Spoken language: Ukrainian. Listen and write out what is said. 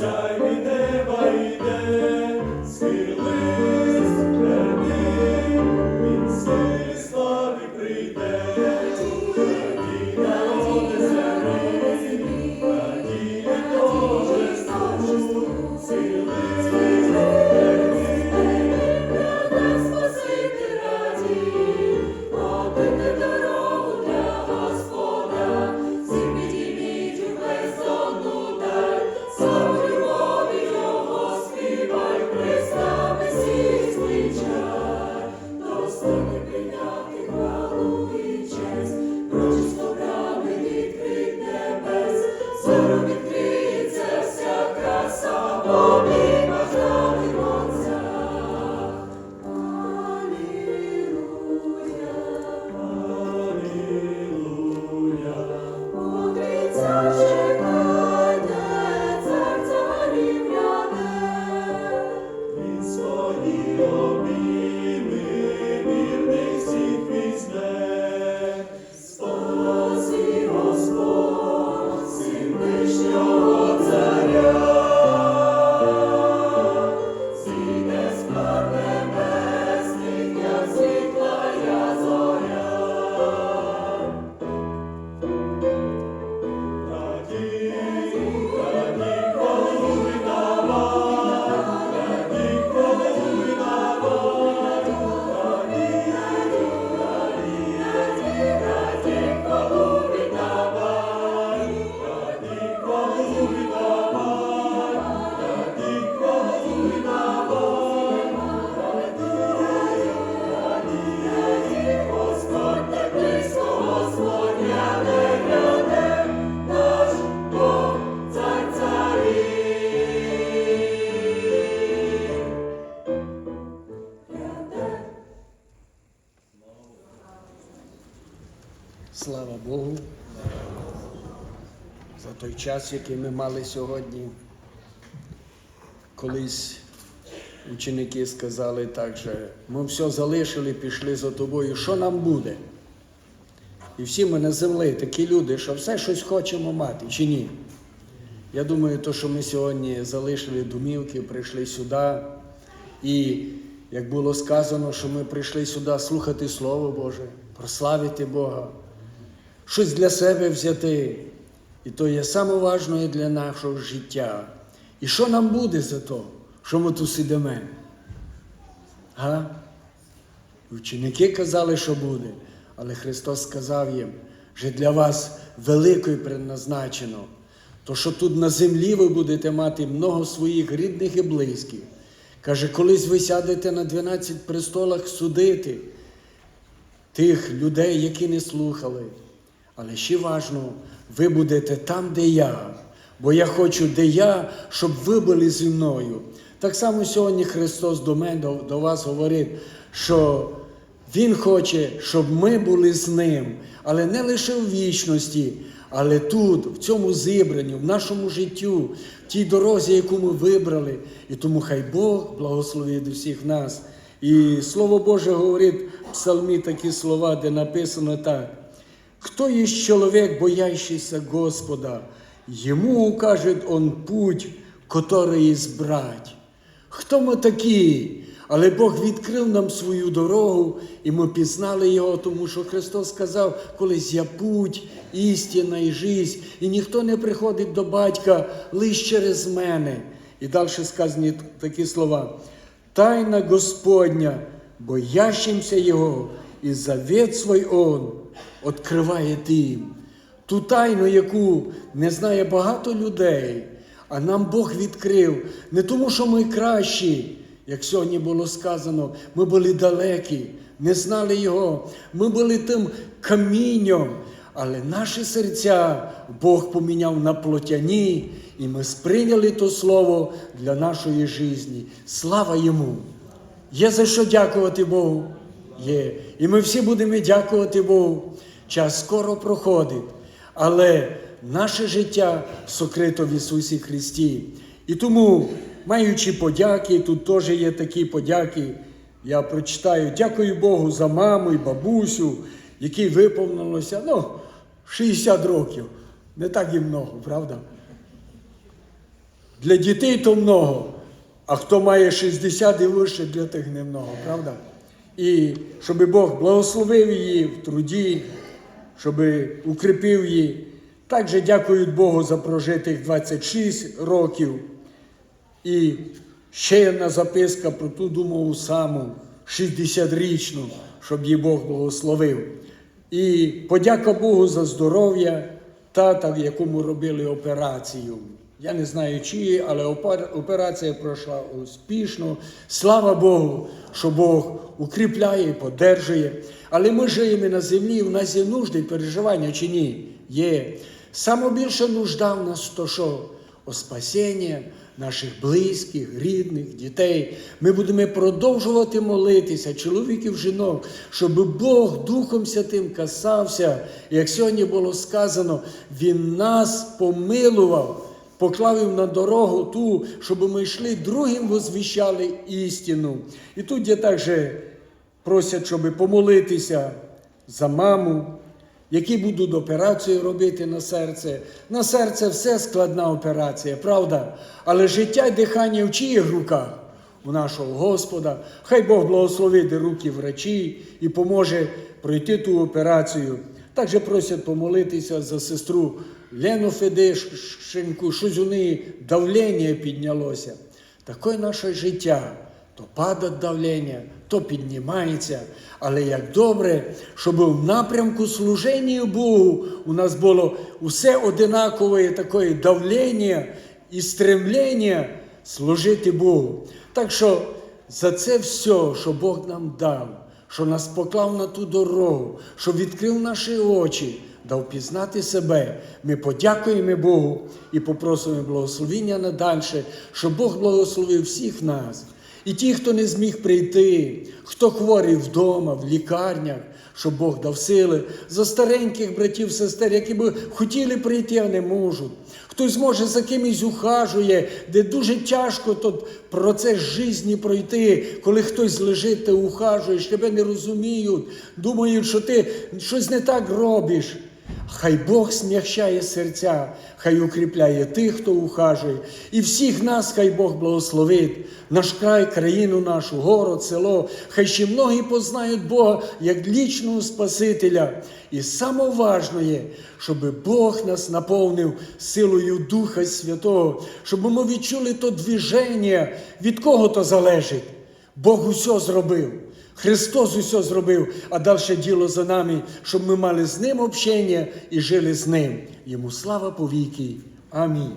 inside. Слава Богу за той час, який ми мали сьогодні. Колись ученики сказали так що ми все залишили, пішли за тобою, що нам буде? І всі ми на землі такі люди, що все щось хочемо мати чи ні. Я думаю, то, що ми сьогодні залишили домівки, прийшли сюди. І як було сказано, що ми прийшли сюди слухати Слово Боже, прославити Бога щось для себе взяти. І то є саме важливе для нашого життя. І що нам буде за то, що ми тут сидимо? Га? Ученики казали, що буде, але Христос сказав їм, що для вас великою предназначено, то що тут на землі ви будете мати много своїх рідних і близьких. Каже, колись ви сядете на 12 престолах судити тих людей, які не слухали. Але ще важно, ви будете там, де я. Бо я хочу, де я, щоб ви були зі мною. Так само сьогодні Христос до мене, до, до вас говорить, що Він хоче, щоб ми були з Ним, але не лише в вічності, але тут, в цьому зібранні, в нашому життю, в тій дорозі, яку ми вибрали. І тому хай Бог благословить усіх нас. І Слово Боже говорить в псалмі такі слова, де написано так. Кто есть человек, боящийся Господа, ему укажет Он путь, который избрать. Хто ми такі? Але Бог відкрив нам свою дорогу, і ми пізнали Його, тому що Христос сказав, колись я путь, істина і жизнь, і ніхто не приходить до батька лише через мене. І далі сказані такі слова. Тайна Господня, боящимся Його, і завет свой Он відкриває тим. Ту тайну, яку не знає багато людей, а нам Бог відкрив не тому, що ми кращі, як сьогодні було сказано, ми були далекі, не знали Його, ми були тим камінням, але наші серця Бог поміняв на плотяні, і ми сприйняли то слово для нашої житті. Слава йому! Є за що дякувати Богу. Є. І ми всі будемо дякувати Богу. Час скоро проходить, але наше життя сокрито в Ісусі Христі. І тому, маючи подяки, тут теж є такі подяки. Я прочитаю, дякую Богу за маму і бабусю, які виповнилося ну, 60 років. Не так і много, правда? Для дітей то много, а хто має 60 і вище, для тих немного, правда? І щоб Бог благословив її в труді, щоб укріпив її. Також дякують Богу за прожитих 26 років. І ще одна записка про ту думову саму 60-річну, щоб її Бог благословив. І подяка Богу за здоров'я тата, якому робили операцію. Я не знаю чиї, але опер- операція пройшла успішно. Слава Богу, що Бог укріпляє і подержує. Але ми живемо на землі, у нас є нужди переживання чи ні? Є. Саме більше нужда в нас то що? О спасінні наших близьких, рідних, дітей. Ми будемо продовжувати молитися, чоловіків, жінок, щоб Бог Духом Святим касався. Як сьогодні було сказано, Він нас помилував поклав їм на дорогу ту, щоб ми йшли другим возвіщали істину. І тут я також просять, щоб помолитися за маму, які будуть операцію робити на серце. На серце все складна операція, правда? Але життя і дихання в чиїх руках? У нашого Господа. Хай Бог благословить руки врачі і поможе пройти ту операцію. Також просять помолитися за сестру Лену Федишенку, щось у неї давлення піднялося. Таке наше життя. То падає давлення, то піднімається. Але як добре, щоб в напрямку служення Богу у нас було усе одинакове таке давлення і стремлення служити Богу. Так що за це все, що Бог нам дав, що нас поклав на ту дорогу, що відкрив наші очі, дав пізнати себе. Ми подякуємо Богу і попросимо благословення надальше, щоб Бог благословив всіх нас. І ті, хто не зміг прийти, хто хворий вдома, в лікарнях, щоб Бог дав сили, за стареньких братів, сестер, які би хотіли прийти, а не можуть. Хтось може за кимось ухажує, де дуже тяжко тот процес житті пройти, коли хтось лежить, ти ухажуєш, тебе не розуміють, думають, що ти щось не так робиш. Хай Бог смягчає серця, хай укріпляє тих, хто ухажує. І всіх нас, хай Бог благословить, наш край, країну нашу, город, село. Хай ще многі познають Бога як лічного Спасителя. І саме важливе, щоб Бог нас наповнив силою Духа Святого, щоб ми відчули то движення, від кого то залежить. Бог усе зробив. Христос усе зробив, а далі діло за нами, щоб ми мали з Ним общення і жили з Ним. Йому слава повіки. Амінь.